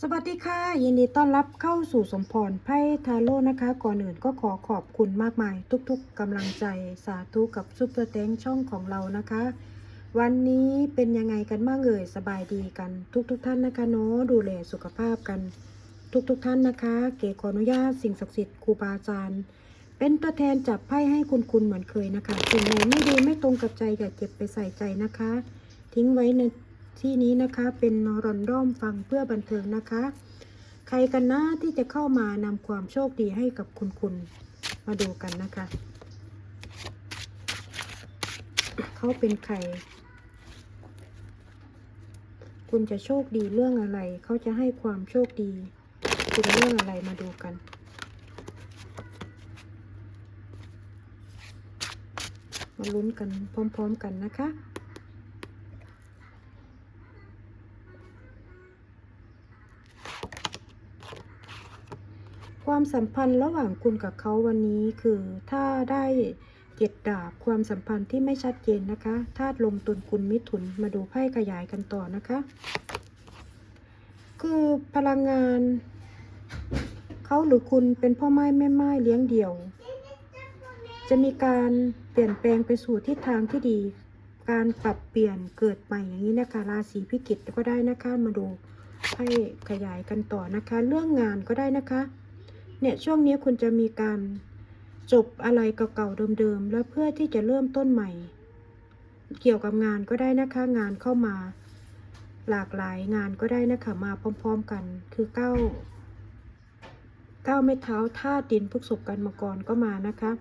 สวัสดีค่ะ ยินดีต้อนรับเข้าสู่สมพรไพ่ทาโร่นะคะ ก่อนอื่นก็ขอขอบคุณมากมาย ทุกๆกำลังใจสาธุกับซุปเปอร์แตงช่องของเรานะคะ วันนี้เป็นยังไงกันบ้างเอ่ยสบายดีกัน ทุกๆท่านนะคะเนาะดูแลสุขภาพกัน ทุกๆท่านนะคะ เก๋ขออนุญาตสิ่งศักดิ์สิทธิ์ครูบาอาจารย์เป็นตัวแทนจับไพ่ให้คุณคุณเหมือนเคยนะคะสิ่งไหนไม่ดีไม่ตรงกับใจอย่าเก็บไปใส่ใจนะคะ ทิ้งไว้ใน ที่นี้นะคะเป็นรอนร่อมฟังเพื่อบันเทิงนะคะ ใครกันนะที่จะเข้ามานำความโชคดีให้กับคุณคุณมาดูกันนะคะ เขาเป็นใคร คุณจะโชคดีเรื่องอะไร เขาจะให้ความโชคดีคุณเรื่องอะไรมาดูกันมาลุ้นกันพร้อม ๆ กันนะคะ ความสัมพันธ์ระหว่างคุณกับเขาวันนี้คือถ้าได้เจ็ดดาบความสัมพันธ์ที่ไม่ชัดเจนนะคะธาตุลมตุนคุณมิถุนมาดูไพ่ขยายกันต่อนะคะ คือพลังงาน เขาหรือคุณเป็นพ่อไม้แม่ไม้เลี้ยงเดี่ยว จะมีการเปลี่ยนแปลงไปสู่ทิศทางที่ดี การปรับเปลี่ยนเกิดใหม่อย่างนี้นะคะราศีพิจิกก็ได้นะคะมาดูให้ขยายกันต่อนะคะ เรื่องงานก็ได้นะคะ เนี่ยช่วงนี้คุณจะมีการจบอะไรเก่าๆเดิมๆ แล้วเพื่อที่จะเริ่มต้นใหม่ เกี่ยวกับงานก็ได้นะคะงานเข้ามา หลากหลายงานก็ได้นะคะมาพร้อมๆกันคือเก้าเก้าไม้เท้าธาตุดินพฤกษบกันมาก่อนก็มานะคะ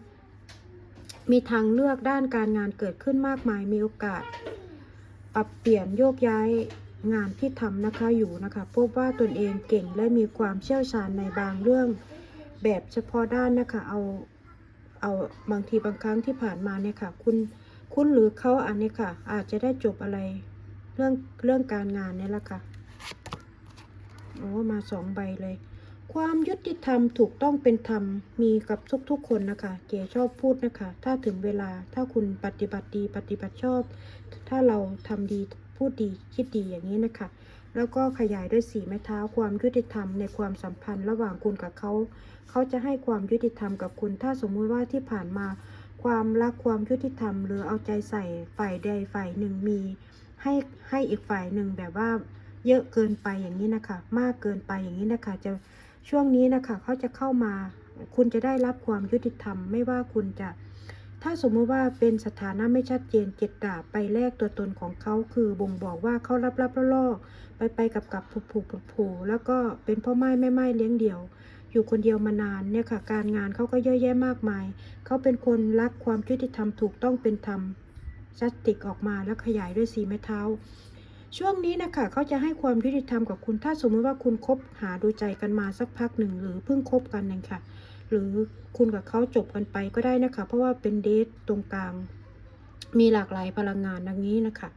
มีทางเลือกด้านการงานเกิดขึ้นมากมายมีโอกาส ปรับเปลี่ยนโยกย้ายงานที่ทำนะคะอยู่นะคะพบว่าตนเองเก่งและมีความเชี่ยวชาญในบางเรื่อง แบบเฉพาะด้านนะคะ เอา เอาบางทีบางครั้งที่ผ่านมาเนี่ยค่ะ คุณ คุณหรือเขาอันนี้ค่ะ อาจจะได้จบอะไร เรื่อง เรื่องการงานเนี่ยละค่ะ โอ้ มาสองใบเลย ความยุติธรรมถูกต้องเป็นธรรมมีกับทุกๆคนนะคะ เจชอบพูดนะคะ ถ้าถึงเวลา ถ้าคุณปฏิบัติดี ปฏิบัติชอบ ถ้าเราทำดี พูดดี คิดดีอย่างนี้นะคะแล้วก็ขยายด้วยสีไม้เท้าความยุติธรรมในความสัมพันธ์ระหว่างคุณกับเขา เขาจะให้ความยุติธรรมกับคุณ ถ้าสมมุติว่าที่ผ่านมา ความรักความยุติธรรม หรือเอาใจใส่ฝ่ายใดฝ่ายหนึ่งมี ให้ให้อีกฝ่ายหนึ่งแบบว่าเยอะเกินไปอย่างนี้นะคะ มากเกินไปอย่างนี้นะคะ จะช่วงนี้นะคะเขาจะเข้ามา คุณจะได้รับความยุติธรรม ไม่ว่าคุณจะ ถ้าสมมติว่าเป็นสถานะไม่ชัดเจนเจ็ดดาบไปแลกตัวตนของเขาคือบ่งบอกว่าเขารับรับล่อไปไปกับกับผูผูผูผูแล้วก็เป็นพ่อไม้แม่ไม้เลี้ยงเดี่ยว อยู่คนเดียวมานานเนี่ยค่ะ การงานเขาก็เยอะแยะมากมาย เขาเป็นคนรักความยุติธรรมถูกต้องเป็นธรรมชัดติกออกมาแล้วขยายด้วยสีไม้เท้า ช่วงนี้นะคะเขาจะให้ความยุติธรรมกับคุณถ้าสมมติว่าคุณคบหาดูใจกันมาสักพักหนึ่งหรือเพิ่งคบกันเองค่ะ หรือคุณกับเขาจบกันไปก็ได้นะคะ เพราะว่าเป็นเดทตรงกลาง มีหลากหลายพลังงานดังนี้นะคะ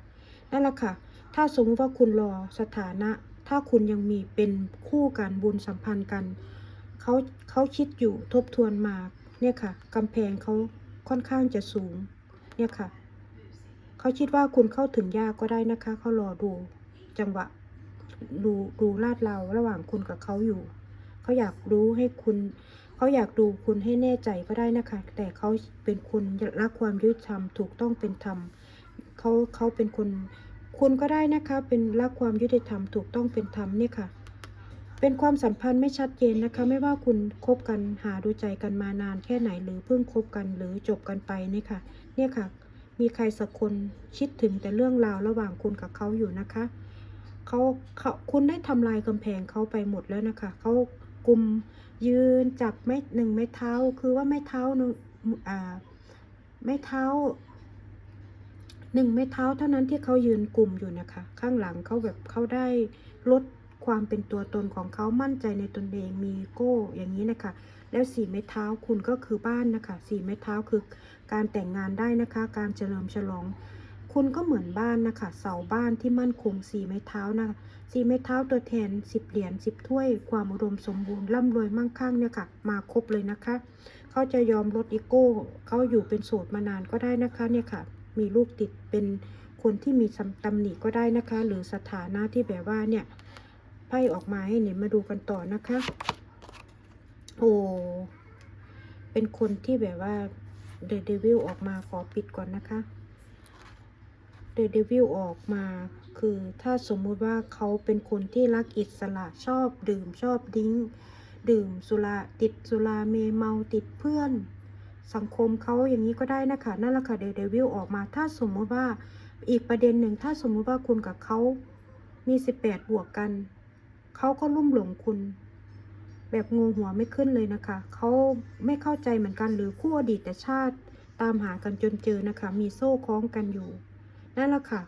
นั่นแหละค่ะ ถ้าสมมติว่าคุณรอสถานะ ถ้าคุณยังมีเป็นคู่กันบุญสัมพันธ์กัน เขาเขาคิดอยู่ทบทวนมาเนี่ยค่ะกำแพงเขาค่อนข้างจะสูงเนี่ยค่ะเขาคิดว่าคุณเข้าถึงยากก็ได้นะคะเขารอดูจังหวะดูดูลาดเราระหว่างคุณกับเขาอยู่เขาอยากรู้ให้คุณเขาอยากดูคุณให้แน่ใจก็ได้นะคะ แต่เขาเป็นคนรักความยุติธรรมถูกต้องเป็นธรรมเขาเขาเป็นคนคุณก็ได้นะคะ เป็นรักความยุติธรรมถูกต้องเป็นธรรมเนี่ยค่ะ เป็นความสัมพันธ์ไม่ชัดเจนนะคะ ไม่ว่าคุณคบกันหาดูใจกันมานานแค่ไหนหรือเพิ่งคบกันหรือจบกันไปเนี่ยค่ะ เนี่ยค่ะ มีใครสักคนคิดถึงแต่เรื่องราวระหว่างคุณกับเขาอยู่นะคะเขาเขาคุณได้ทำลายกำแพงเขาไปหมดแล้วนะคะเขากลุ่มยืนจับไม้หนึ่งไม้เท้าคือว่าไม้เท้าหนึ่งอ่าไม้เท้าหนึ่งไม้เท้าเท่านั้นที่เขายืนกลุ่มอยู่นะคะ ข้างหลังเขาแบบเขาได้ลด ความเป็นตัวตนของเขามั่นใจในตนเองมีโก้อย่างนี้นะคะ แล้วสี่ไม้เท้าคุณก็คือบ้านนะคะสี่ไม้เท้าคือการแต่งงานได้นะคะ การเฉลิมฉลอง คุณก็เหมือนบ้านนะคะ เสาบ้านที่มั่นคงสี่ไม้เท้านะคะสี่ไม้เท้าตัวแทนสิบเหรียญสิบถ้วย ความอุดมสมบูรณ์ร่ำรวยมั่งคั่งเนี่ยค่ะ มาครบเลยนะคะ เขาจะยอมลดอีโก้ เขาอยู่เป็นโสดมานานก็ได้นะคะเนี่ยค่ะ มีลูกติดเป็นคนที่มีตำหนิก็ได้นะคะ หรือสถานะที่แบบว่าเนี่ย ไพ่ออกมาให้เนี่ยมาดูกันต่อนะคะ โอ้เป็นคนที่แบบว่าเดอะเดวิลออกมาขอปิดก่อนนะคะเดอะเดวิลออกมาคือถ้าสมมุติว่าเขาเป็นคนที่รักอิสระชอบดื่มชอบดิ้ง ดื่มสุราติดสุราเมเมาติดเพื่อน สังคมเขาอย่างนี้ก็ได้นะคะนั่นแหละค่ะเดเดวิลออกมา ถ้าสมมุติว่าอีกประเด็นหนึ่งถ้าสมมุติว่าคุณกับเขามีสิบแปดบวกกัน เขาก็ลุ่มหลงคุณ แบบงงหัวไม่ขึ้นเลยนะคะ เขาไม่เข้าใจเหมือนกันหรือคู่อดีตชาติตามหากันจนเจอนะคะ มีโซ่คล้องกันอยู่ นั่นแหละค่ะ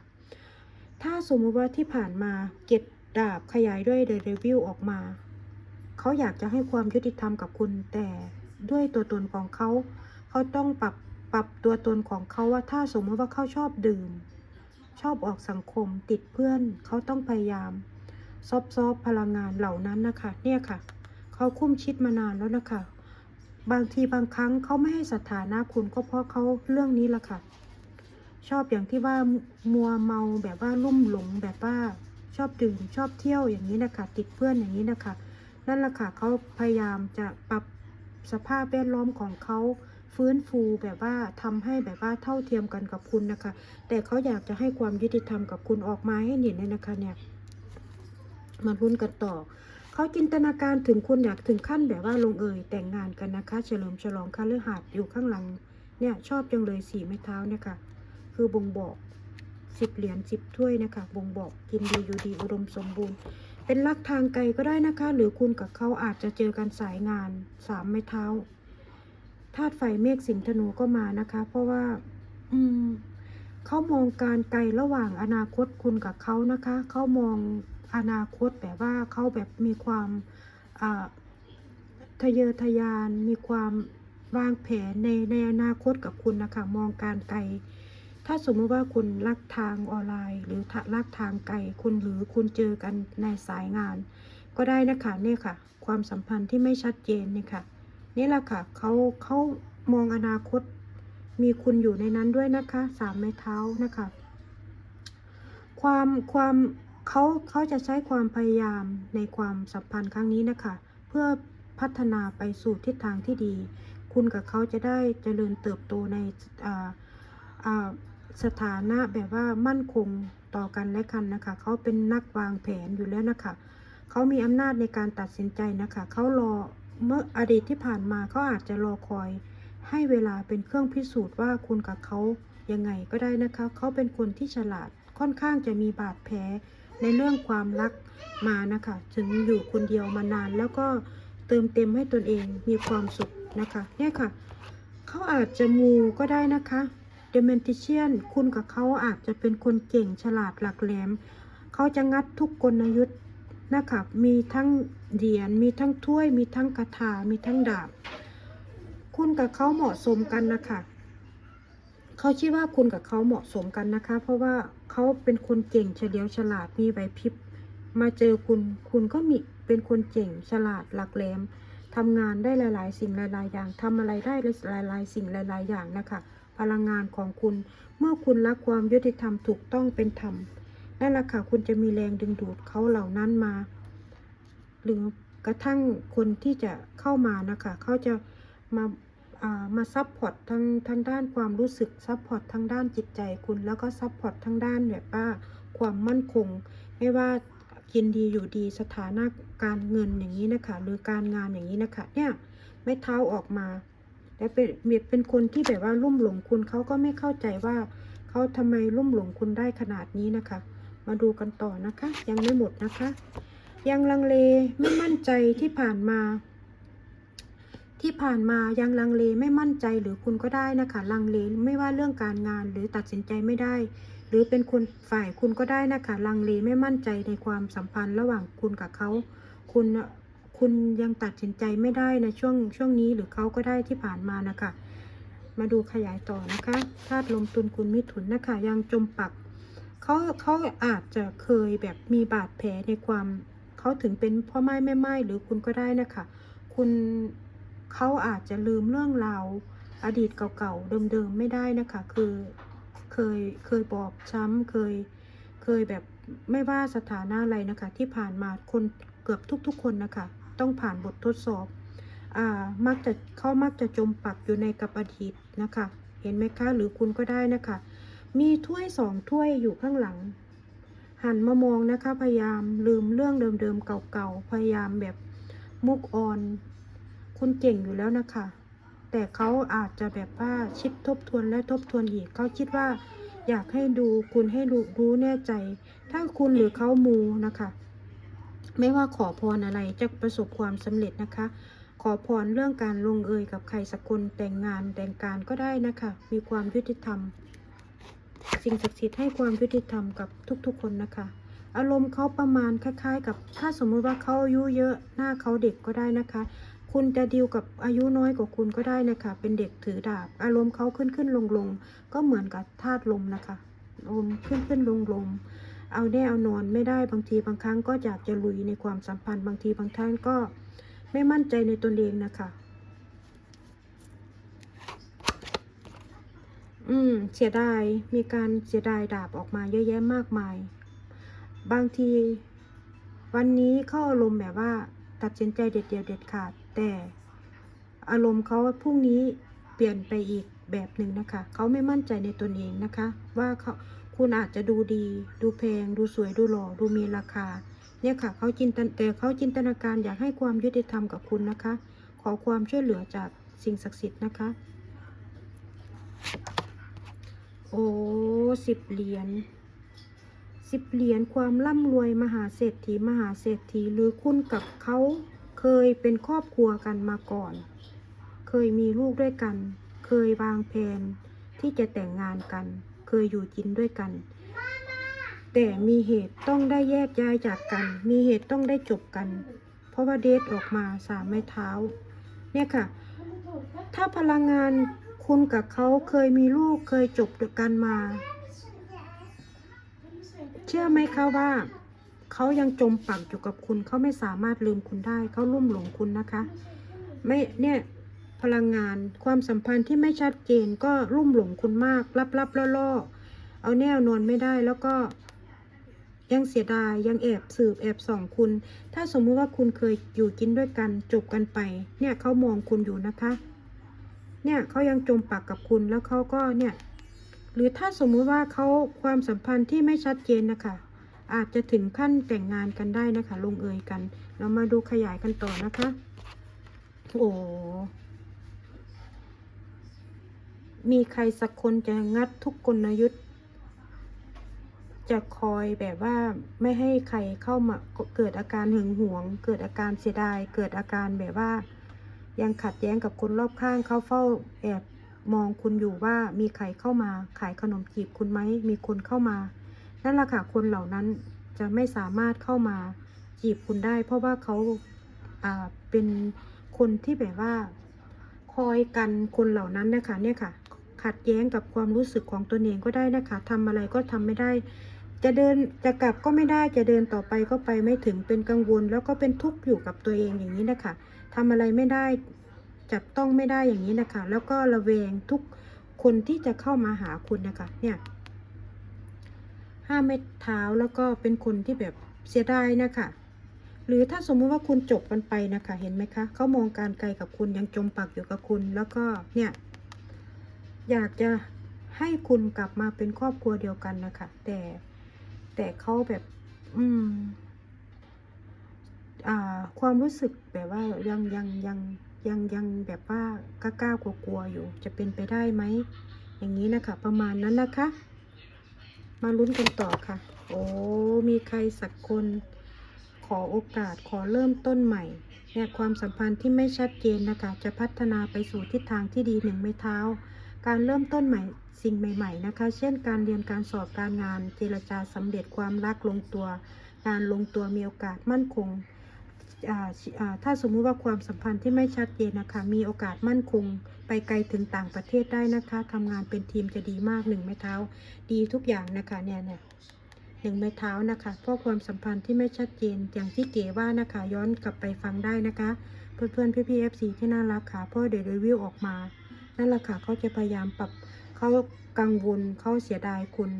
ถ้าสมมติว่าที่ผ่านมาเก็บดาบขยายด้วยเดอะเดวิลออกมา เขาอยากจะให้ความยุติธรรมกับคุณ แต่ด้วยตัวตนของเขา เขาต้องปรับปรับตัวตนของเขาว่าถ้าสมมติว่าเขาชอบดื่ม ชอบออกสังคมติดเพื่อน เขาต้องพยายาม ซอบซอบพลังงานเหล่านั้นนะคะเนี่ยค่ะเขาคุ้มชิดมานานแล้วนะคะ บางทีบางครั้งเขาไม่ให้สถานะคุณก็เพราะเขาเรื่องนี้ละค่ะ ชอบอย่างที่ว่ามัวเมาแบบว่าลุ่มหลงแบบว่าชอบดื่มชอบเที่ยวอย่างนี้นะคะ ติดเพื่อนอย่างนี้นะคะนั่นแหละค่ะเขาพยายามจะปรับสภาพแวดล้อมของเขาฟื้นฟูแบบว่าทำให้แบบว่าเท่าเทียมกันกับคุณนะคะ แต่เขาอยากจะให้ความยุติธรรมกับคุณออกมาให้เห็นเลยนะคะเนี่ย มาลุ้นกันต่อ เขาจินตนาการถึงคุณอยากถึงขั้นแบบว่าลงเอยแต่งงานกันนะคะ เฉลิมฉลองคาลือหาดอยู่ข้างหลังเนี่ยชอบจังเลยสีไม้เท้าเนี่ยค่ะ คือบ่งบอกสิบเหรียญสิบถ้วยนะคะบ่งบอกกินดีอยู่ดีอุดมสมบูรณ์ เป็นรักทางไกลก็ได้นะคะ หรือคุณกับเขาอาจจะเจอกันสายงานสามไม้เท้าธาตุไฟเมฆสิงห์ธนูก็มานะคะ เพราะว่า อืมเขามองการไกลระหว่างอนาคตคุณกับเขานะคะ เขามอง อนาคตแบบว่าเขาแบบมีความอ่าทะเยอทะยานมีความวางแผนในในอนาคตกับคุณนะคะมองการไกล ถ้าสมมติว่าคุณรักทางออนไลน์ หรือรักทางไกลคุณหรือคุณเจอกันในสายงาน ก็ได้นะคะเนี่ยค่ะ ความสัมพันธ์ที่ไม่ชัดเจนเนี่ยค่ะนี่แหละค่ะเขาเขามองอนาคต มีคุณอยู่ในนั้นด้วยนะคะสามไม้เท้านะคะ ความความ เขาเขาจะใช้ความพยายามในความสัมพันธ์ครั้งนี้นะคะ เพื่อพัฒนาไปสู่ทิศทางที่ดี คุณกับเขาจะได้เจริญเติบโตในสถานะแบบว่ามั่นคงต่อกันและกันนะคะ เขาเป็นนักวางแผนอยู่แล้วนะคะ เขามีอำนาจในการตัดสินใจนะคะ เขารอเมื่ออดีตที่ผ่านมาเขาอาจจะรอคอย ให้เวลาเป็นเครื่องพิสูจน์ว่าคุณกับเขายังไงก็ได้นะคะ เขาเป็นคนที่ฉลาดค่อนข้างจะมีบาดแผล ในเรื่องความรักมานะคะ ถึงอยู่คนเดียวมานาน แล้วก็เติมเต็มให้ตนเองมีความสุขนะคะ เนี่ยค่ะ เขาอาจจะมูก็ได้นะคะเดเมนติเชียนคุณกับเขาอาจจะเป็นคนเก่งฉลาดหลักแหลม เขาจะงัดทุกกลยุทธ์นะคะมีทั้งเหรียญมีทั้งถ้วย มีทั้งกระถามีทั้งดาบ คุณกับเขาเหมาะสมกันนะคะ เขาคิดว่าคุณกับเขาเหมาะสมกันนะคะ เพราะว่าเขาเป็นคนเก่งเฉลียวฉลาดมีไหวพริบ มาเจอคุณคุณก็มีเป็นคนเก่งฉลาดหลักแหลมทำงานได้หลาย ๆ สิ่งหลาย ๆ อย่างทำอะไรได้หลาย ๆ สิ่งหลาย ๆ อย่างนะคะ พลังงานของคุณ เมื่อคุณรักความยุติธรรมถูกต้องเป็นธรรมนั่นแหละค่ะคุณจะมีแรงดึงดูดเขาเหล่านั้นมา หรือกระทั่งคนที่จะเข้ามานะคะ เขาจะมาอ่า มาซับพอร์ตทางทางด้านความรู้สึกซับพอร์ตทางด้านจิตใจคุณ แล้วก็ซับพอร์ตทางด้านแบบว่าความมั่นคง ไม่ว่ากินดีอยู่ดีสถานะการเงินอย่างนี้นะคะ หรือการงานอย่างนี้นะคะ เนี่ยไม่เท้าออกมา และเป็นเป็นคนที่แบบว่าลุ่มหลงคุณเขาก็ไม่เข้าใจว่าเขาทำไมลุ่มหลงคุณได้ขนาดนี้นะคะ มาดูกันต่อนะคะ ยังไม่หมดนะคะ ยังลังเลไม่มั่นใจที่ผ่านมา ที่ผ่านมายังลังเลไม่มั่นใจหรือคุณก็ได้นะคะ ลังเลไม่ว่าเรื่องการงานหรือตัดสินใจไม่ได้ หรือเป็นคนฝ่ายคุณก็ได้นะคะ ลังเลไม่มั่นใจในความสัมพันธ์ระหว่างคุณกับเขา คุณคุณยังตัดสินใจไม่ได้ในช่วงช่วงนี้หรือเขาก็ได้ที่ผ่านมานะคะ มาดูขยายต่อนะคะธาตุลมตุนคุณมิถุนนะคะ ยังจมปักเขาเขาอาจจะเคยแบบมีบาดแผลในความเขาถึงเป็นพ่อไม้แม่ไม้หรือคุณก็ได้นะคะ คุณ เขาอาจจะลืมเรื่องราวอดีตเก่าๆเดิมๆไม่ได้นะคะ คือเคยเคยบอบช้ำเคยเคยแบบไม่ว่าสถานะอะไรนะคะ ที่ผ่านมาคนเกือบทุกๆ คนนะคะ ต้องผ่านบททดสอบอ่ามักจะเขามักจะจมปักอยู่ในกับอดีตนะคะ เห็นไหมคะ หรือคุณก็ได้นะคะ มีถ้วยสองถ้วยอยู่ข้างหลัง หันมามองนะคะ พยายามลืมเรื่องเดิมๆเก่าๆพยายามแบบมุกออน คุณเก่งอยู่แล้วนะคะ แต่เขาอาจจะแบบว่าคิดทบทวนและทบทวนอีกเขาคิดว่า อยากให้ดูคุณให้รู้รู้แน่ใจ ถ้าคุณหรือเขามูนะคะ ไม่ว่าขอพรอะไรจะประสบความสำเร็จนะคะ ขอพรเรื่องการลงเอยกับใครสักคนแต่งงานแต่งการก็ได้นะคะ มีความยุติธรรม สิ่งศักดิ์สิทธิ์ให้ความยุติธรรมกับทุกๆคนนะคะอารมณ์เขาประมาณคล้าย ๆ กับถ้าสมมุติว่าเขาอายุเยอะหน้าเขาเด็กก็ได้นะคะ คุณจะดีลกับอายุน้อยกว่าคุณก็ได้นะคะ เป็นเด็กถือดาบ อารมณ์เขาขึ้นขึ้นลงลงก็เหมือนกับธาตุลมนะคะลมขึ้นขึ้นลงลงเอาแน่เอานอนไม่ได้บางทีบางครั้งก็อยากจะลุยในความสัมพันธ์บางทีบางท่านก็ไม่มั่นใจในตนเองนะคะ อืม เสียดาย มีการเสียดายดาบออกมาเยอะแยะมากมาย บางที วันนี้เข้าอารมณ์แบบว่า ตัดสินใจเด็ดเดียวเด็ดขาด แต่อารมณ์เขาพรุ่งนี้เปลี่ยนไปอีกแบบหนึ่งนะคะ เขาไม่มั่นใจในตนเองนะคะ ว่าเขาคุณอาจจะดูดี ดูแพง ดูสวย ดูหล่อ ดูมีราคา เนี่ยค่ะ เขาจินตนแต่เขาจินตนาการอยากให้ความยุติธรรมกับคุณนะคะ ขอความช่วยเหลือจากสิ่งศักดิ์สิทธิ์นะคะ โอ้สิบเหรียญสิบเหรียญความร่ำรวยมหาเศรษฐีมหาเศรษฐีหรือคุณกับเขา เคยเป็นครอบครัวกันมาก่อน เคยมีลูกด้วยกัน เคยวางแผนที่จะแต่งงานกัน เคยอยู่กินด้วยกัน แต่มีเหตุต้องได้แยกย้ายจากกัน มีเหตุต้องได้จบกัน เพราะว่าเดทออกมาสามไม้เท้า เนี่ยค่ะ ถ้าพลังงานคุณกับเขาเคยมีลูกเคยจบด้วยกันมา เชื่อไหมคะว่า เขายังจมปักอยู่กับคุณ เขาไม่สามารถลืมคุณได้ เขาลุ่มหลงคุณนะคะ ไม่เนี่ยพลังงานความสัมพันธ์ที่ไม่ชัดเจนก็ลุ่มหลงคุณมากลับลับล่อล่อๆเอาแน่นอนไม่ได้แล้วก็ยังเสียดายยังแอบสืบแอบส่องคุณ ถ้าสมมุติว่าคุณเคยอยู่กินด้วยกันจบกันไป เนี่ยเขามองคุณอยู่นะคะ เนี่ยเขายังจมปักกับคุณแล้วเขาก็เนี่ย หรือถ้าสมมุติว่าเขาความสัมพันธ์ที่ไม่ชัดเจนนะคะ อาจจะถึงขั้นแต่งงานกันได้นะคะ ลงเอยกัน เรามาดูขยายกันต่อนะคะ โอ้มีใครสักคนจะงัดทุกกลยุทธ์ จะคอยแบบว่าไม่ให้ใครเข้ามาเกิดอาการหึงหวง เกิดอาการเสียดาย เกิดอาการแบบว่า ยังขัดแย้งกับคนรอบข้างเขาเฝ้าแอบมองคุณอยู่ว่ามีใครเข้ามาขายขนมจีบคุณไหมมีคนเข้ามา นั่นแหละค่ะคนเหล่านั้นจะไม่สามารถเข้ามาจีบคุณได้ เพราะว่าเขาอ่าเป็นคนที่แบบว่าคอยกันคนเหล่านั้นนะคะเนี่ยค่ะ ขัดแย้งกับความรู้สึกของตัวเองก็ได้นะคะทำอะไรก็ทำไม่ได้ จะเดินจะกลับก็ไม่ได้จะเดินต่อไปก็ไปไม่ถึงเป็นกังวล แล้วก็เป็นทุกข์อยู่กับตัวเองอย่างนี้นะคะทำอะไรไม่ได้จับต้องไม่ได้อย่างนี้นะคะ แล้วก็ระแวงทุกคนที่จะเข้ามาหาคุณนะคะเนี่ย ห้าเม็ดเท้าแล้วก็เป็นคนที่แบบเสียดายนะคะ หรือถ้าสมมุติว่าคุณจบกันไปนะคะ เห็นไหมคะเขามองการไกลกับคุณยังจมปักอยู่กับคุณ แล้วก็เนี่ยอยากจะให้คุณกลับมาเป็นครอบครัวเดียวกันนะคะ แต่แต่เขาแบบ อืม อ่า ความรู้สึกแบบว่ายังยังยังยังยังแบบว่ากล้ากลัวกลัวๆอยู่ จะเป็นไปได้ไหมอย่างนี้นะคะ ประมาณนั้นนะคะ มาลุ้นกันต่อค่ะ โอ้ มีใครสักคน ขอโอกาสขอเริ่มต้นใหม่เนี่ยความสัมพันธ์ที่ไม่ชัดเจนนะคะ จะพัฒนาไปสู่ทิศทางที่ดีหนึ่งไม่เท้า การเริ่มต้นใหม่สิ่งใหม่ ๆ นะคะ เช่น การเรียนการสอบการงาน เจรจาสำเร็จความรักลงตัว การลงตัวมีโอกาสมั่นคง ถ้าสมมุติว่าความสัมพันธ์ที่ไม่ชัดเจนนะคะ มีโอกาสมั่นคง ไปไกลถึงต่างประเทศได้นะคะทำงานเป็นทีมจะดีมากหนึ่งไม้เท้า ดีทุกอย่างนะคะเนี่ยเนี่ยหนึ่งไม้เท้านะคะเพราะความสัมพันธ์ที่ไม่ชัดเจนอย่างที่เก๋ว่านะคะ ย้อนกลับไปฟังได้นะคะ เพื่อนเพื่อนพี่พีเอฟซีที่น่ารักค่ะเพราะเดี๋ยวรีวิวออกมา นั่นแหละค่ะเขาจะพยายามปรับเขากังวลเขาเสียดายคุณ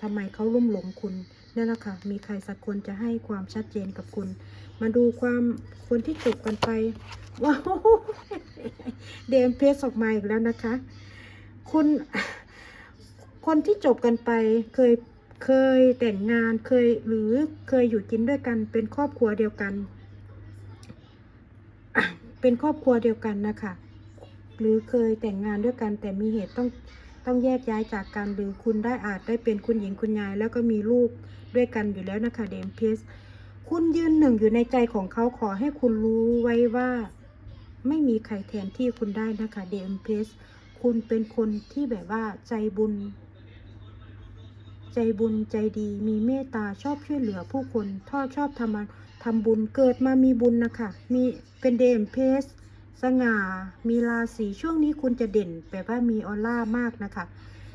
ทำไมเขาลุ่มหลงคุณ นั่นแหละค่ะ มีใครสักคนจะให้ความชัดเจนกับคุณ มาดูความคนที่จบกันไปว้าวเดมเพสออกมาอีกแล้วนะคะ คุณคนที่จบกันไปเคยเคยแต่งงานเคยหรือเคยอยู่กินด้วยกัน เป็นครอบครัวเดียวกัน เป็นครอบครัวเดียวกันนะคะหรือเคยแต่งงานด้วยกันแต่มีเหตุต้องต้องแยกย้ายจากกันหรือคุณได้อาจได้เป็นคุณหญิงคุณยายแล้วก็มีลูก ด้วยกันอยู่แล้วนะคะเดมเพสคุณยืนหนึ่งอยู่ในใจของเขาขอให้คุณรู้ไว้ว่า ไม่มีใครแทนที่คุณได้นะคะเดมเพสคุณเป็นคนที่แบบว่าใจบุญ ใจบุญใจดีมีเมตตาชอบช่วยเหลือผู้คนทอดชอบทำทำบุญเกิดมามีบุญนะคะมีเป็นเดมเพสสง่า มีราศีช่วงนี้คุณจะเด่นแบบว่ามีออร่ามากนะคะ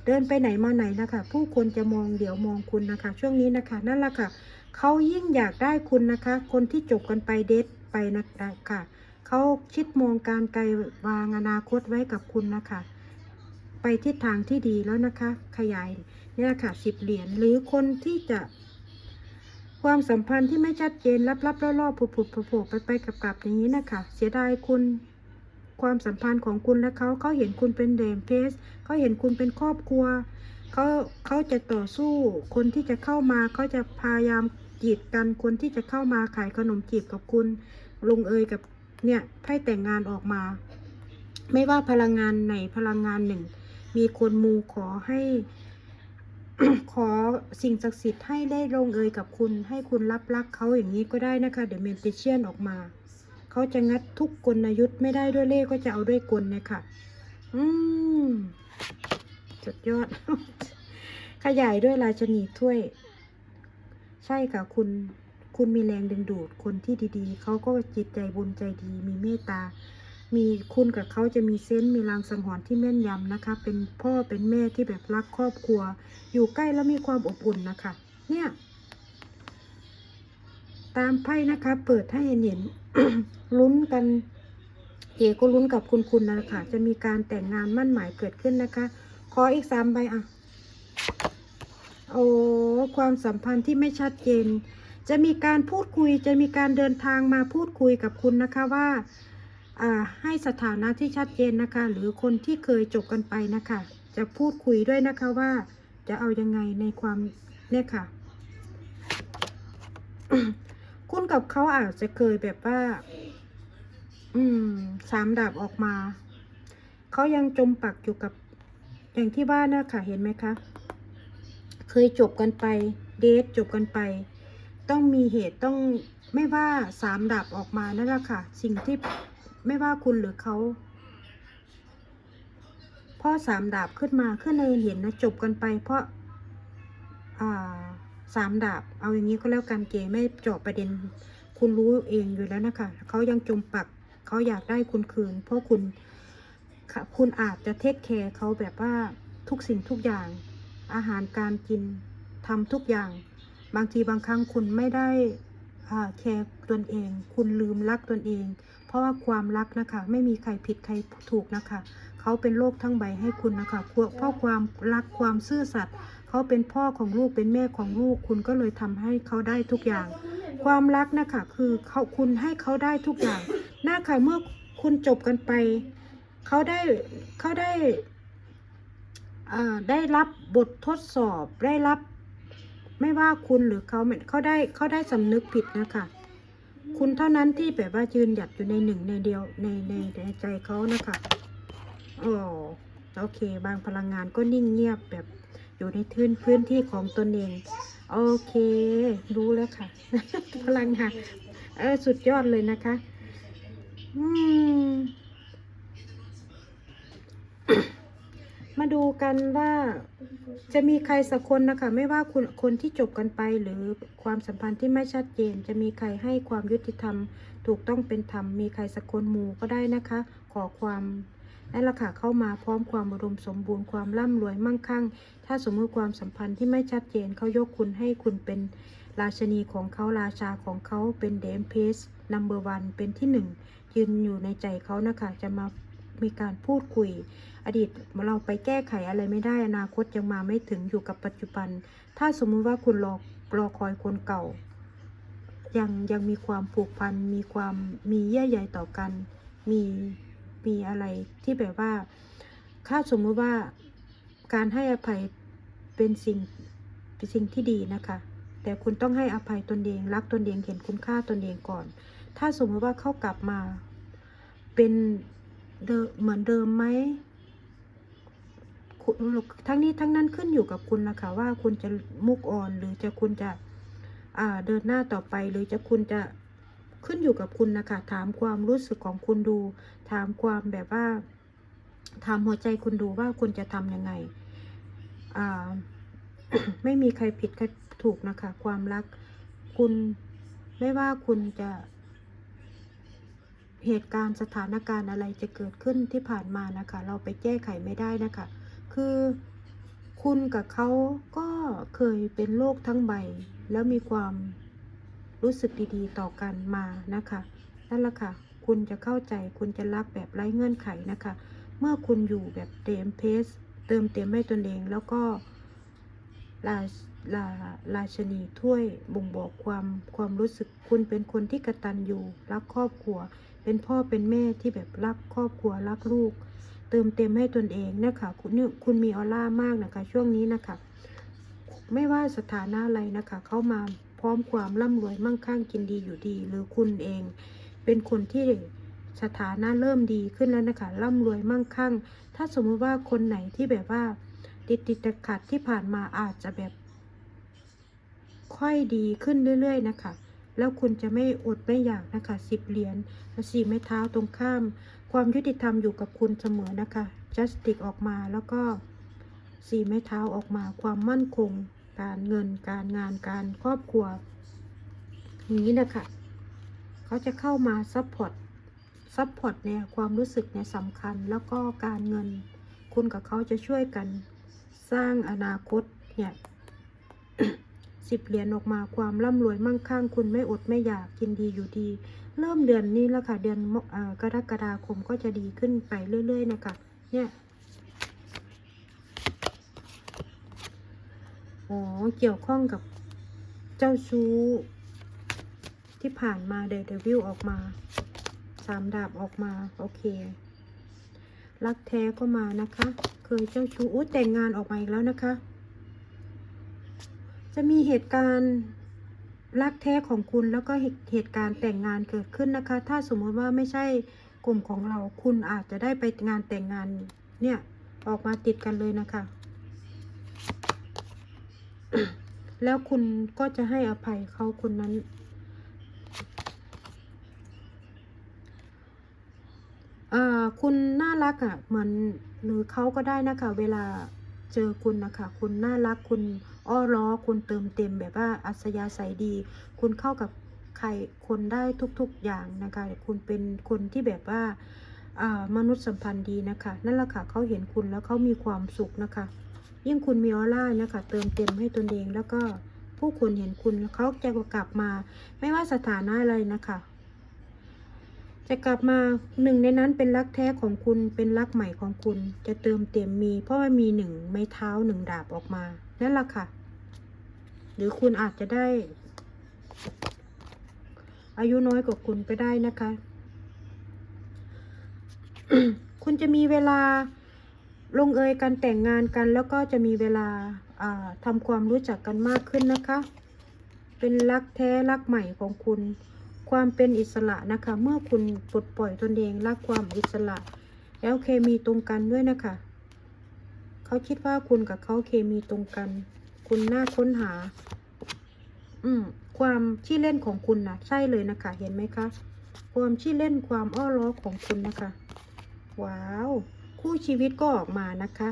เดินไปไหนมาไหนนะคะ ผู้คนจะมองเดี๋ยวมองคุณนะคะ ช่วงนี้นะคะนั่นแหละค่ะเขายิ่งอยากได้คุณนะคะ คนที่จบกันไปเดทไปนะคะเขาคิดมองการไกลวางอนาคตไว้กับคุณนะคะ ไปทิศทางที่ดีแล้วนะคะ ขยายเนี่ยค่ะสิบเหรียญหรือคนที่จะ ความสัมพันธ์ที่ไม่ชัดเจนลับๆล่อๆผุดๆโผล่ๆไปไปๆกลับๆอย่างนี้นะคะ เสียดายคุณ ความสัมพันธ์ของคุณและเขาเขาเห็นคุณเป็นเดมเพสเขาเห็นคุณเป็นครอบครัวเขาเขาจะต่อสู้ คนที่จะเข้ามาเขาจะพยายามจีบกันคนที่จะเข้ามาขายขนมจีบกับคุณลงเอยกับเนี่ยไพ่แต่งงานออกมา ไม่ว่าพลังงานไหนพลังงานหนึ่ง มีคนมูขอให้ ขอสิ่งศักดิ์สิทธิ์ให้ได้ลงเอยกับคุณ ให้คุณรับรักเขาอย่างนี้ก็ได้นะคะเดี๋ยวเมนติเชียนออกมา เขาจะงัดทุกกลยุทธ์ไม่ได้ด้วยเล่ก็จะเอาด้วยกลเนี่ยค่ะ อืมสุดยอด ขยายด้วยราชนีถ้วย ใช่ค่ะคุณ คุณมีแรงดึงดูดคนที่ดีๆ เขาก็จิตใจบุญใจดี มีเมตตา มีคุณกับเขาจะมีเซนส์มีรางสังหรณ์ที่แม่นยำนะคะ เป็นพ่อเป็นแม่ที่แบบรักครอบครัว อยู่ใกล้แล้วมีความอบอุ่นนะคะ เนี่ย ตามไพ่นะคะ เปิดให้เห็นลุ้นกัน เอก็ลุ้นกับคุณคุณนะคะจะมีการแต่งงานมั่นหมายเกิดขึ้นนะคะ ขออีกสามใบอะโอ้ความสัมพันธ์ที่ไม่ชัดเจน จะมีการพูดคุย จะมีการเดินทางมาพูดคุยกับคุณนะคะว่าอ่าให้สถานะที่ชัดเจนนะคะ หรือคนที่เคยจบกันไปนะคะ จะพูดคุยด้วยนะคะว่าจะเอายังไงในความเนี่ยค่ะ คุณกับเขาอาจจะเคยแบบว่า อืม สามดาบออกมา เขายังจมปักอยู่กับ อย่างที่ว่านะค่ะเห็นไหมคะ เคยจบกันไป เดทจบกันไป ต้องมีเหตุต้องไม่ว่าสามดาบออกมานั่นแหละค่ะ สิ่งที่ไม่ว่าคุณหรือเขาพ่อสามดาบขึ้นมาขึ้นในเห็นนะจบกันไปเพราะ อ่า สามดาบ เอาอย่างนี้ก็แล้วกันเก๋ไม่เจาะประเด็น คุณรู้เองอยู่แล้วนะคะเขายังจมปักเขาอยากได้คุณคืน เพราะคุณค่ะคุณอาจจะเทคแคร์เขาแบบว่าทุกสิ่งทุกอย่าง อาหารการกินทำทุกอย่าง บางทีบางครั้งคุณไม่ได้อ่าแคร์ตนเอง คุณลืมรักตนเอง เพราะว่าความรักนะคะ ไม่มีใครผิดใครถูกนะคะ เขาเป็นโลกทั้งใบให้คุณนะคะเพราะความรักความซื่อสัตย์ เขาเป็นพ่อของลูกเป็นแม่ของลูก คุณก็เลยทำให้เขาได้ทุกอย่าง ความรักนะคะคือเขาคุณให้เขาได้ทุกอย่างน่าค่ะเมื่อคุณจบกันไปเขาได้เขาได้ได้รับบททดสอบได้รับ ไม่ว่าคุณหรือเขาเขาได้เขาได้สำนึกผิดนะคะคุณเท่านั้นที่แบบว่ายืนหยัดอยู่ในหนึ่งในเดียวในในในใจเขานะคะอ๋อโอเค บางพลังงานก็นิ่งเงียบแบบ อยู่ในพื้นพื้นที่ของตนเอง โอเค รู้แล้วค่ะ พลังงานเออ สุดยอดเลยนะคะ อืม มาดูกันว่าจะมีใครสักคนนะคะ ไม่ว่าคุณคนที่จบกันไปหรือความสัมพันธ์ที่ไม่ชัดเจน จะมีใครให้ความยุติธรรม ถูกต้องเป็นธรรม มีใครสักคนหมู่ก็ได้นะคะ ขอความ นั่นแหละค่ะเข้ามาพร้อมความอุดมสมบูรณ์ความร่ำรวยมั่งคั่ง ถ้าสมมติความสัมพันธ์ที่ไม่ชัดเจนเขายกคุณให้คุณเป็นราชนีของเขาราชาของเขาเป็นเดมเพสนัมเบอร์วันเป็นที่หนึ่งยืนอยู่ในใจเขานะคะจะมามีการพูดคุย อดีตเราไปแก้ไขอะไรไม่ได้อนาคตยังมาไม่ถึงอยู่กับปัจจุบัน ถ้าสมมุติว่าคุณรอรอคอยคนเก่า ยังยังมีความผูกพันมีความมีเยื่อใยต่อกัน มี มีอะไรที่แบบว่าถ้าสมมติว่าการให้อภัยเป็นสิ่งเป็นสิ่งที่ดีนะคะ แต่คุณต้องให้อภัยตนเอง รักตนเองเห็นคุณค่าตนเองก่อน ถ้าสมมติว่าเขากลับมาเป็นเดิมเหมือนเดิมไหมทั้งนี้ทั้งนั้นขึ้นอยู่กับคุณนะคะว่าคุณจะมุกอ่อนหรือจะคุณจะเดินหน้าต่อไปหรือจะคุณจะ ขึ้นอยู่กับคุณนะคะ ถามความรู้สึกของคุณดู ถามความแบบว่า ถามหัวใจคุณดูว่าคุณจะทำยังไง อ่า ไม่มีใครผิดใครถูกนะคะ ความรัก คุณไม่ว่าคุณจะ เหตุการณ์สถานการณ์อะไรจะเกิดขึ้นที่ผ่านมานะคะ เราไปแก้ไขไม่ได้นะคะ คือคุณกับเขาก็เคยเป็นโลกทั้งใบ แล้วมีความ รู้สึกดีๆ ต่อกันมานะคะนั่นแหละค่ะ คุณจะเข้าใจคุณจะรักแบบไร้เงื่อนไขนะคะ เมื่อคุณอยู่แบบเต็มเพสเติมเต็มให้ตนเองแล้วก็ราลาราชนีถ้วยบ่งบอกความความรู้สึกคุณเป็นคนที่กระตันอยู่รักครอบครัว เป็นพ่อเป็นแม่ที่แบบรักครอบครัวรักลูก เติมเต็มให้ตนเองนะคะคุณเนี่ยคุณมีออร่ามากนะคะ ช่วงนี้นะคะ ไม่ว่าสถานะอะไรนะคะ เข้ามา ร้อมความร่ำรวยมั่งคั่งกินดีอยู่ดี หรือคุณเอง เป็นคนที่สถานะเริ่มดีขึ้นแล้วนะคะร่ำรวยมั่งคั่ง ถ้าสมมติว่าคนไหนที่แบบว่า ติดติดขัดขัดที่ผ่านมาอาจจะแบบ ค่อยดีขึ้นเรื่อย ๆ นะคะ แล้วคุณจะไม่อดไม่อยากนะคะสิบเหรียญและสี่ไม้เท้าตรงข้าม ความยุติธรรมอยู่กับคุณเสมอนะคะ justice ออกมาแล้วก็สี่ไม้เท้าออกมาความมั่นคง การเงินการงานการครอบครัวอย่างนี้นะคะเขาจะเข้ามาซัพพอร์ตซัพพอร์ตเนี่ยความรู้สึกเนี่ยสำคัญแล้วก็การเงิน คุณกับเขาจะช่วยกันสร้างอนาคตเนี่ยสิบเหรียญออกมาความร่ำรวยมั่งคั่งคุณไม่อดไม่อยากกินดีอยู่ดี เริ่มเดือนนี้แล้วค่ะ เดือนกรกฎาคมก็จะดีขึ้นไปเรื่อย ๆ นะคะ เนี่ย อ๋อ เกี่ยวข้องกับเจ้าชู้ ที่ผ่านมาเดดวิลออกมา สามดาบออกมา โอเค รักแท้ก็มานะคะ เคยเจ้าชู้อู้แต่งงานออกมาอีกแล้วนะคะ จะมีเหตุการณ์รักแท้ของคุณแล้วก็เหตุเหตุการณ์แต่งงานเกิดขึ้นนะคะ ถ้าสมมติว่าไม่ใช่กลุ่มของเรา คุณอาจจะได้ไปงานแต่งงานเนี่ย ออกมาติดกันเลยนะคะ แล้วคุณก็จะให้อภัยเขาคนนั้น คุณน่ารักอะ่ะเหมือนหรือเขาก็ได้นะคะ เวลาเจอคุณนะคะ คุณน่ารักคุณอ้อล้อคุณเติมเต็มแบบว่าอัศยาศัยดี คุณเข้ากับใครคนได้ทุกๆอย่างนะคะ คุณเป็นคนที่แบบว่าอ่ามนุษย์สัมพันธ์ดีนะคะ นั่นแหละค่ะเขาเห็นคุณแล้วเขามีความสุขนะคะ ยิ่งคุณมีออร่านะคะ เติมเต็มให้ตนเองแล้วก็ผู้คนเห็นคุณเขาจะกลับมา ไม่ว่าสถานะอะไรนะคะ จะกลับมาหนึ่งในนั้นเป็นรักแท้ของคุณเป็นรักใหม่ของคุณ จะเติมเต็มมี เพราะว่ามีหนึ่งไม้เท้าหนึ่งดาบออกมานั่นแหละค่ะ หรือคุณอาจจะได้ อายุน้อยกว่าคุณไปได้นะคะ คุณจะมีเวลา ลงเอยกันแต่งงานกันแล้วก็จะมีเวลาอ่าทำความรู้จักกันมากขึ้นนะคะ เป็นรักแท้รักใหม่ของคุณ ความเป็นอิสระนะคะ เมื่อคุณปลดปล่อยตนเองรักความอิสระ แล้วเคมีตรงกันด้วยนะคะ เขาคิดว่าคุณกับเขาเคมีตรงกัน คุณน่าค้นหา อืมความขี้เล่นของคุณนะใช่เลยนะคะ เห็นไหมคะ ความขี้เล่นความอ้อล้อของคุณนะคะ ว้าว คู่ชีวิตก็ออกมานะคะ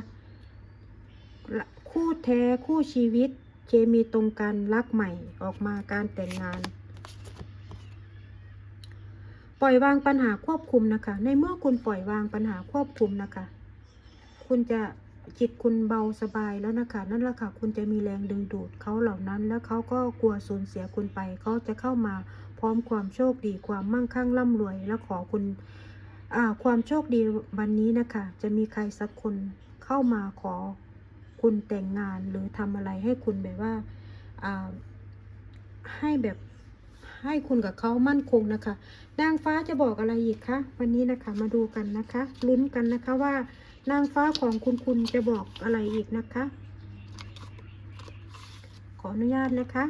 คู่แท้คู่ชีวิตเคมีตรงกันรักใหม่ออกมาการแต่งงาน ปล่อยวางปัญหาควบคุมนะคะ ในเมื่อคุณปล่อยวางปัญหาควบคุมนะคะ คุณจะจิตคุณเบาสบายแล้วนะคะ นั่นแหละค่ะ คุณจะมีแรงดึงดูดเขาเหล่านั้น แล้วเขาก็กลัวสูญเสียคุณไปเขาจะเข้ามาพร้อมความโชคดีความมั่งคั่งร่ำรวย แล้วขอคุณ ความโชคดีวันนี้นะคะ จะมีใครสักคนเข้ามาขอคุณแต่งงานหรือทำอะไรให้คุณแบบว่าอ่าให้แบบให้คุณกับเขามั่นคงนะคะ นางฟ้าจะบอกอะไรอีกคะวันนี้นะคะมาดูกันนะคะลุ้นกันนะคะว่านางฟ้าของคุณคุณจะบอกอะไรอีกนะคะ ขออนุญาตนะคะ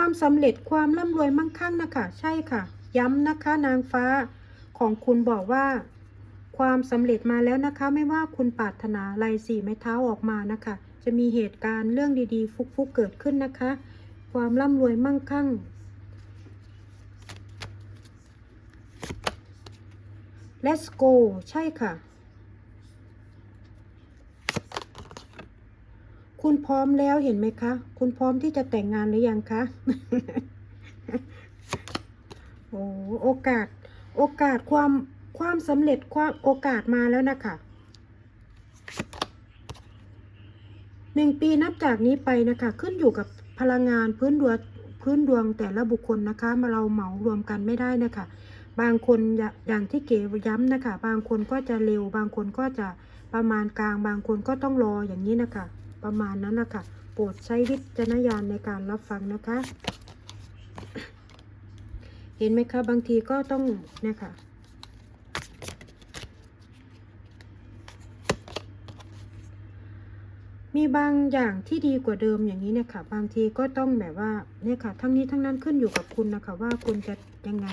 ความสำเร็จความร่ำรวยมั่งคั่งนะคะ ใช่ค่ะ ย้ำนะคะนางฟ้าของคุณบอกว่า ความสำเร็จมาแล้วนะคะ ไม่ว่าคุณปรารถนาอะไรสี่ไม้เท้าออกมานะคะ จะมีเหตุการณ์เรื่องดีๆ ฟุกๆเกิดขึ้นนะคะ ความร่ำรวยมั่งคั่ง let's go ใช่ค่ะ คุณพร้อมแล้วเห็นไหมคะ คุณพร้อมที่จะแต่งงานหรือยังคะ โอ้โอกาส โอกาสความความสำเร็จความโอกาสมาแล้วนะคะหนึ่งปีนับจากนี้ไปนะคะ ขึ้นอยู่กับพลังงานพื้นดวงพื้นดวงแต่ละบุคคลนะคะ มาเราเหมารวมกันไม่ได้นะคะ บางคนอย่าอย่างที่เก๋ย้ำนะคะ บางคนก็จะเร็ว บางคนก็จะประมาณกลาง บางคนก็ต้องรออย่างนี้นะคะ ประมาณนั้นนะคะโปรดใช้วิจารณญาณในการรับฟังนะคะ เห็นไหมคะ บางทีก็ต้องเนี่ยค่ะมีบางอย่างที่ดีกว่าเดิมอย่างนี้เนี่ยค่ะ บางทีก็ต้องแบบว่าเนี่ยค่ะ ทั้งนี้ทั้งนั้นขึ้นอยู่กับคุณนะคะ ว่าคุณจะยังไง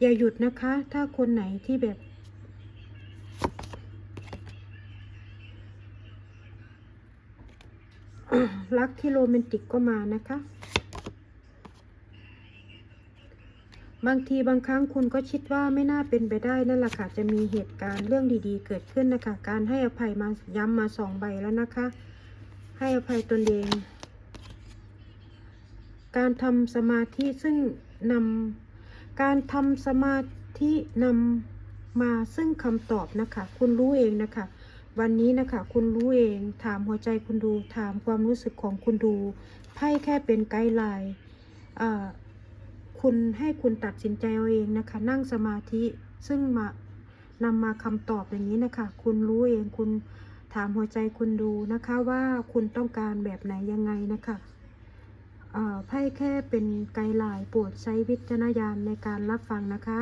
อย่าหยุดนะคะ ถ้าคนไหนที่แบบ รักที่โรแมนติกก็มานะคะ บางทีบางครั้งคุณก็คิดว่าไม่น่าเป็นไปได้นั่นแหละค่ะจะมีเหตุการณ์เรื่องดีๆ เกิดขึ้นนะคะ การให้อภัยมาย้ำมาสองใบแล้วนะคะ ให้อภัยตนเอง การทำสมาธิซึ่งนำการทำสมาธินำมาซึ่งคำตอบนะคะ คุณรู้เองนะคะ วันนี้นะคะ คุณรู้เอง ถามหัวใจคุณดู ถามความรู้สึกของคุณดู ไพ่แค่เป็นไกด์ไลน์คุณให้คุณตัดสินใจเอาเองนะคะ นั่งสมาธิ ซึ่งมานำมาคำตอบอย่างนี้นะคะ คุณรู้เอง คุณถามหัวใจคุณดูนะคะว่าคุณต้องการแบบไหนยังไงนะคะไพ่แค่เป็นไกด์ไลน์โปรดใช้วิจารณญาณในการรับฟังนะคะ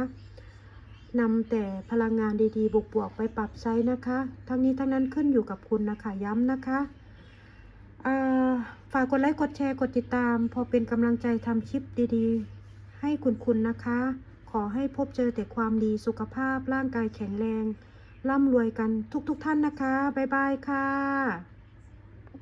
นำแต่พลังงานดีๆ บวกๆ ไปปรับใช้นะคะ ทั้งนี้ทั้งนั้นขึ้นอยู่กับคุณนะคะ ย้ำนะคะฝากกดไลค์ กดแชร์ กดติดตาม พอเป็นกำลังใจทำคลิปดีๆ ให้คุณคุณนะคะ ขอให้พบเจอแต่ความดีสุขภาพร่างกายแข็งแรง ร่ำรวยกันทุกๆทท่านนะคะ บ๊ายบายค่ะ